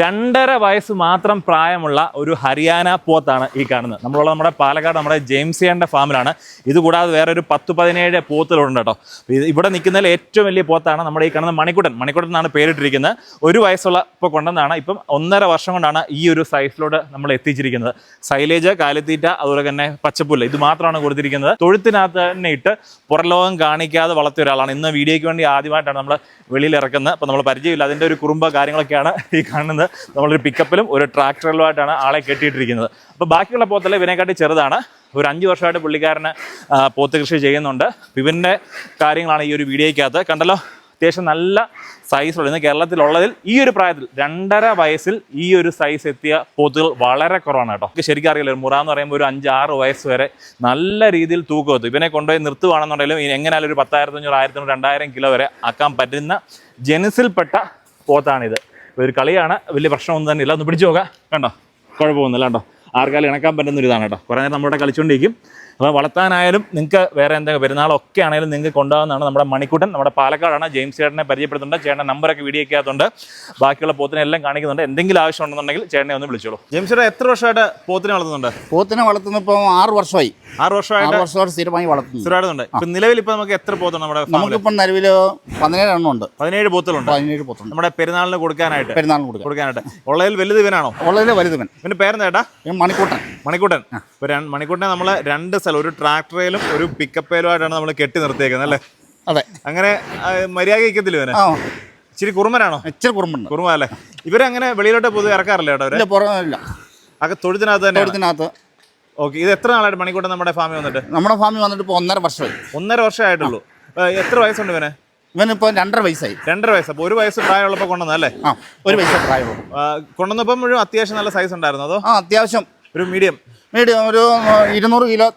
രണ്ടര വയസ്സ് മാത്രം പ്രായമുള്ള ഒരു ഹരിയാന പോത്താണ് ഈ കാണുന്നത്. നമ്മളുള്ള നമ്മുടെ പാലക്കാട് നമ്മുടെ ജെയിംസിയാന്റെ ഫാമിലാണ്. ഇതുകൂടാതെ വേറെ ഒരു പത്ത് പതിനേഴ് പോത്തുകളുണ്ട് കേട്ടോ. ഇവിടെ നിൽക്കുന്നതിൽ ഏറ്റവും വലിയ പോത്താണ് നമ്മുടെ ഈ കാണുന്ന മണിക്കുട്ടൻ. മണിക്കുട്ടൻ എന്നാണ് പേരിട്ടിരിക്കുന്നത്. ഒരു വയസ്സുള്ള ഇപ്പോൾ കൊണ്ടുവന്നാണ് ഇപ്പം ഒന്നര വർഷം കൊണ്ടാണ് ഈ ഒരു സൈസിലോട്ട് നമ്മൾ എത്തിച്ചിരിക്കുന്നത്. സൈലേജ് കാലിത്തീറ്റ അതുപോലെ തന്നെ പച്ചപ്പുല്ല്. ഇത് മാത്രമാണ് കൊടുത്തിരിക്കുന്നത്. തൊഴുത്തിനകത്ത് തന്നെ ഇട്ട് പുറലോകം കാണിക്കാതെ വളർത്തിയ ഒരാളാണ്. ഇന്ന് വീഡിയോയ്ക്ക് വേണ്ടി ആദ്യമായിട്ടാണ് നമ്മൾ വെളിയിൽ ഇറക്കുന്നത്. അപ്പോൾ നമ്മൾ പരിചയമില്ല. അതിന്റെ ഒരു കുറുമ്പ കാര്യങ്ങളൊക്കെയാണ് ഈ കാണുന്നത്. നമ്മളൊരു പിക്കപ്പിലും ഒരു ട്രാക്ടറിലുമായിട്ടാണ് ആളെ കെട്ടിയിട്ടിരിക്കുന്നത്. അപ്പോൾ ബാക്കിയുള്ള പോത്തല്ല ഇവനെക്കാട്ടി ചെറുതാണ്. ഒരു അഞ്ച് വർഷമായിട്ട് പുള്ളിക്കാരന് പോത്ത് കൃഷി ചെയ്യുന്നുണ്ട്. ഇവന്റെ കാര്യങ്ങളാണ് ഈ ഒരു വീഡിയോയ്ക്കകത്ത്. കണ്ടല്ലോ അത്യാവശ്യം നല്ല സൈസുള്ള ഇന്ന് കേരളത്തിലുള്ളതിൽ ഈ ഒരു പ്രായത്തിൽ രണ്ടര വയസ്സിൽ ഈ ഒരു സൈസ് എത്തിയ പോത്തുകൾ വളരെ കുറവാണ് കേട്ടോ. ശരിക്കും അറിയില്ല ഒരു മുറ എന്ന് പറയുമ്പോൾ ഒരു അഞ്ച് ആറ് വയസ്സ് വരെ നല്ല രീതിയിൽ തൂക്കം എത്തും. ഇവനെ കൊണ്ടുപോയി നിർത്തുവാണെന്നുണ്ടെങ്കിലും എങ്ങനെയാലും ഒരു പത്തായിരത്തി അഞ്ഞൂറ് ആയിരത്തി രണ്ടായിരം കിലോ വരെ ആക്കാൻ പറ്റുന്ന ജനസിൽപ്പെട്ട പോത്താണിത്. ഒരു കളിയാണ്. വലിയ പ്രശ്നമൊന്നും തന്നെ ഇല്ല. ഒന്ന് പിടിച്ചു നോക്കാം. കണ്ടോ? കുഴപ്പമൊന്നുമില്ല കണ്ടോ? ആർക്കാലും ഇണക്കാൻ പറ്റുന്ന ഒരു ഇതാണ് കേട്ടോ. കുറേ നേരം നമ്മുടെ കളിച്ചുകൊണ്ടിരിക്കും അപ്പോൾ വളർത്താനായാലും നിങ്ങൾക്ക് വേറെ എന്തെങ്കിലും പെരുന്നാളൊക്കെ ആണെങ്കിലും നിങ്ങൾക്ക് കൊണ്ടുപോകുന്നതാണ് നമ്മുടെ മണിക്കൂട്ടൻ നമ്മുടെ പാലക്കാടാണ്. ജെയിംസ് ചേട്ടനെ പരിചയപ്പെടുത്തുന്നുണ്ട്. ചേട്ടന്റെ നമ്പറൊക്കെ വീഡിയോക്കകത്തുണ്ട് ബാക്കിയുള്ള പോത്തിനെ എല്ലാം കാണിക്കുന്നുണ്ട്. എന്തെങ്കിലും ആവശ്യം ഉണ്ടെന്നുണ്ടെങ്കിൽ ചേട്ടനെ ഒന്ന് വിളിച്ചോളൂ. ജെയിംസ് ചേട്ടൻ എത്ര വർഷമായിട്ട് പോത്തിനെ വളർത്തുന്നുണ്ട്? പോത്തിനെ വളർത്തുന്ന ഇപ്പോൾ ആറ് വർഷമായി. ആറ് വർഷമായിട്ട് ആറ് വർഷമായിട്ട് സ്ഥിരമായി വളർത്തുന്നു. സ്ഥിരമായിട്ടുണ്ട്. ഇപ്പം നിലവിൽ ഇപ്പോൾ നമുക്ക് എത്ര പോത്തുണ്ട് നമ്മുടെ നമുക്കിപ്പം നിലവിൽ പതിനേഴ് എണ്ണം ഉണ്ട്. പതിനേഴ് പോത്തുകളുണ്ട്. പതിനേഴ് പോത്തുണ്ട്. നമ്മുടെ പെരുന്നാളിന് കൊടുക്കാനായിട്ട്. പെരുന്നാളിന് കൊടുക്കാം. കൊടുക്കാനായിട്ട്. ഉള്ളതിൽ വലുത് ഇവനാണോ? വളരെ വലുതുവൻ പിന്നെ പേരെന്താ ചേട്ടാ? പിന്നെ മണിക്കൂട്ടൻ. മണിക്കൂട്ടൻ. ഇപ്പൊ മണിക്കൂട്ടനെ നമ്മൾ രണ്ട് സ്ഥലം ഒരു ട്രാക്ടറേലും ഒരു പിക്കപ്പേലുമായിട്ടാണ് നമ്മൾ കെട്ടി നിർത്തിയേക്കുന്നത് അല്ലേ? അതെ. അങ്ങനെ മര്യാദ ഇക്കത്തില്ല ഇവന്? ഇച്ചിരി കുറുമനാണോ? ഇച്ചിരി കുറുമ്പുണ്ട് കുറുമ അല്ലേ? ഇവരങ്ങനെ വെളിയിലോട്ട് പൊതുവെ ഇറക്കാറില്ല കേട്ടോ പുറമില്ല അകത്ത് തൊഴുത്തിനകത്ത് തന്നെ തൊഴുത്തിനകത്ത്. ഓക്കെ ഇത് എത്ര നാളായിട്ട് മണിക്കൂട്ടൻ നമ്മുടെ ഫാമിൽ വന്നിട്ട്? നമ്മുടെ ഫാമിൽ വന്നിട്ട് ഇപ്പോൾ ഒന്നര വർഷമായി. ഒന്നര വർഷമായിട്ടുള്ളൂ. ആയിട്ടുള്ളൂ എത്ര വയസ്സുണ്ട് ഇവനെ? ഇവനിപ്പോൾ രണ്ടര വയസ്സായി. രണ്ടര വയസ്സ്. അപ്പോൾ ഒരു വയസ്സ് പ്രായമുള്ളപ്പോൾ കൊണ്ടുവന്നല്ലേ ആ ഒരു വയസ്സ് പ്രായമുള്ളൂ. കൊണ്ടുവന്നപ്പോൾ മുഴുവൻ അത്യാവശ്യം നല്ല സൈസ് ഉണ്ടായിരുന്നു അതോ? ആ അത്യാവശ്യം ഒരു മീഡിയം മീഡിയം ഒരു ഇരുന്നൂറ് കിലോ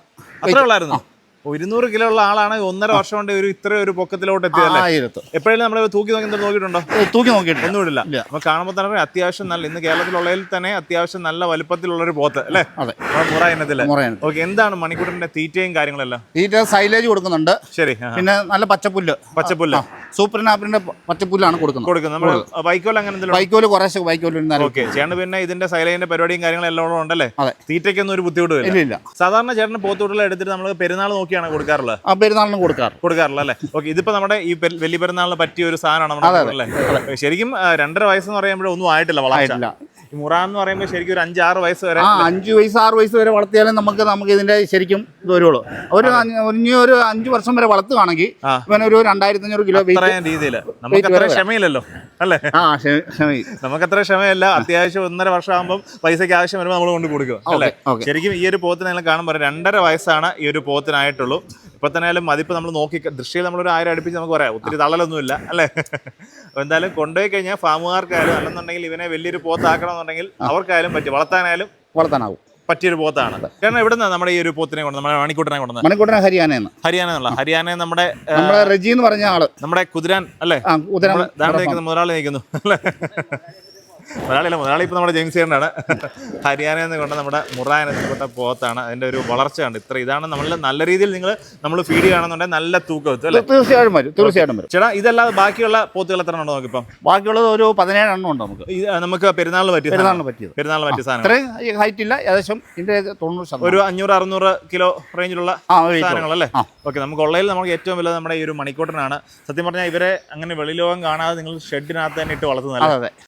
അത്ര ഉള്ളായിരുന്നു? ഓ ഇരുന്നൂറ് കിലോ ഉള്ള ആളാണ് ഒന്നര വർഷം കൊണ്ട് ഒരു ഇത്ര ഒരു പൊക്കത്തിലോട്ട് എത്തിയത് എപ്പോഴും നമ്മൾ തൂക്കി നോക്കി നോക്കിയിട്ടുണ്ടോ? തൂക്കി നോക്കിയിട്ട് ഒന്നുമില്ല ഇല്ല. അപ്പൊ കാണുമ്പോൾ തന്നെ അത്യാവശ്യം നല്ല ഇന്ന് കേരളത്തിലുള്ളതിൽ തന്നെ അത്യാവശ്യം നല്ല വലുപ്പത്തിലുള്ള ഒരു പോത്ത് അല്ലേ? മുറ ഇനത്തിൽ. ഓക്കെ എന്താണ് മണിക്കൂട്ടിന്റെ തീറ്റയും കാര്യങ്ങളെല്ലാം? തീറ്റ സൈലേജ് കൊടുക്കുന്നുണ്ട്. ശരി പിന്നെ നല്ല പച്ചപ്പുല്ല്. പച്ചപ്പുല്ല്. സൂപ്പർ നാപ്പിന്റെ പച്ചപ്പുല്ലാണ് കൊടുക്കുന്നത്. കൊടുക്കും നമ്മൾ വൈക്കോൽ അങ്ങനെ വൈക്കോൽ കുറേശ്ശെ ഇരുന്നാലും ഓക്കെ. ചേട്ടൻ പിന്നെ ഇതിന്റെ സൈലൈന്റെ പരിപാടിയും കാര്യങ്ങളും എല്ലാം ഉണ്ടല്ലേ? അതെ. തീറ്റയ്ക്കൊന്നും ഒരു ബുദ്ധിമുട്ട് ഇല്ല. സാധാരണ ചേട്ടന് പോത്തുകൂടുതൽ എടുത്തിട്ട് നമ്മൾ പെരുന്നാൾ നോക്കിയാണ് കൊടുക്കാറുള്ളത്. ആ പെരുന്നാളിന് കൊടുക്കാറ്. കൊടുക്കാറില്ല അല്ലേ? ഓക്കെ. ഇതിപ്പോ നമ്മുടെ ഈ വലിയ പെരുന്നാളിന് പറ്റിയ ഒരു സാധനമാണ് ശരിക്കും രണ്ടര വയസ്സെന്ന് പറയുമ്പോഴൊന്നും ആയിട്ടില്ല ഈ മുറ എന്ന് പറയുമ്പോൾ ശരിക്കും ഒരു അഞ്ചാറ് ആറ് വയസ്സ് വരെ ആ അഞ്ച് വയസ്സ് ആറ് വയസ്സ് വരെ വളർത്തിയാലും നമുക്ക് നമുക്ക് ഇതിന്റെ ശരിക്കും ഇത് വരുള്ളൂ. ഒരു ഇനി ഒരു അഞ്ച് വർഷം വരെ വളർത്തുകയാണെങ്കിൽ. ഇവനൊരു രണ്ടായിരത്തി അഞ്ഞൂറ് കിലോ രീതിയിൽ നമുക്ക് അത്ര ക്ഷമയില്ലല്ലോ അല്ലേ? ആ. നമുക്ക് അത്ര ക്ഷമയല്ല. അത്യാവശ്യം ഒന്നര വർഷം ആകുമ്പോൾ പൈസയ്ക്ക് ആവശ്യം വരുമ്പോൾ നമ്മൾ കൊണ്ട് കൊടുക്കുക അല്ലേ? ശരിക്കും ഈ ഒരു പോത്തിനെ കാണുമ്പോൾ രണ്ടര വയസ്സാണ് ഈ ഒരു പോത്തിനായിട്ടുള്ളൂ. ഇപ്പൊ തന്നെ ആയാലും മതിപ്പ് നമ്മൾ നോക്കി ദൃശ്യം നമ്മളൊരു ആയിരം അടുപ്പിച്ച് നമുക്ക് പറയാം. ഒത്തിരി തള്ളലൊന്നുമില്ല അല്ലേ? അപ്പോൾ എന്തായാലും കൊണ്ടുപോയി കഴിഞ്ഞാൽ ഫാമുകാർക്കായാലും അല്ലെന്നുണ്ടെങ്കിൽ ഇവനെ വലിയൊരു പോത്താക്കണം എന്നുണ്ടെങ്കിൽ അവർക്കായാലും പറ്റും വളർത്താനായാലും വളർത്താനാവും പറ്റിയൊരു പോത്താണ്. കാരണം ഇവിടെ നിന്ന് നമ്മുടെ ഈ ഒരു പോത്തിനെ കൊണ്ട് നമ്മുടെ മണിക്കൂട്ടനെ കൊണ്ടുവന്നത്? മണിക്കൂട്ടനെ ഹരിയാന ഹരിയാന എന്നുള്ള ഹരിയാന നമ്മുടെ നമ്മുടെ റജി എന്ന് പറഞ്ഞ ആൾ. നമ്മുടെ കുതിരാൻ അല്ലേ? നിൽക്കുന്നു മുതലാളി നിൽക്കുന്നു അല്ലേ? മുതലാളിയല്ല മുതലാളി ഇപ്പോൾ നമ്മുടെ ജെയിംസ് ചേട്ടനാണ്. ഹരിയാനയിൽ നിന്ന് കൊണ്ട് നമ്മുടെ മുറായനത്തിൽപ്പെട്ട പോത്താണ്. അതിന്റെ ഒരു വളർച്ച ഉണ്ട് ഇത്ര ഇതാണ് നമ്മൾ നല്ല രീതിയിൽ നിങ്ങൾ നമ്മൾ ഫീഡ് ചെയ്യുകയാണെന്നുണ്ടെങ്കിൽ നല്ല തൂക്കം എത്തും അല്ലേ? തീർച്ചയായിട്ടും വരും തീർച്ചയായിട്ടും വരും. ചേട്ടാ ഇതല്ലാതെ ബാക്കിയുള്ള പോത്തുകൾ എത്ര ഉണ്ടോ നോക്കിപ്പം ബാക്കിയുള്ളത് ഒരു പതിനേഴ് എണ്ണം ഉണ്ട് നമുക്ക്. ഇത് നമുക്ക് പെരുന്നാളിന് പറ്റിയ പെരുന്നാളിന് പറ്റിയത്. പെരുന്നാളിന് പറ്റിയ സാധനം അത്രയും ഹൈറ്റ് ഇല്ല ഏകദേശം ഇതിന്റെ തൊണ്ണൂറ് ശതമാനം. ഒരു അഞ്ഞൂറ് അറുന്നൂറ് കിലോ റേഞ്ചിലുള്ള സാധനങ്ങളല്ലേ? ഓക്കെ നമുക്ക് ഉള്ളതിൽ നമുക്ക് ഏറ്റവും വലുത് നമ്മുടെ ഈ ഒരു മണിക്കൂട്ടനാണ്. സത്യം പറഞ്ഞാൽ ഇവരെ അങ്ങനെ വെളിലോകം കാണാതെ നിങ്ങൾ ഷെഡിനകത്ത് തന്നെ ഇട്ട് വളർത്തുന്നത് അതെ.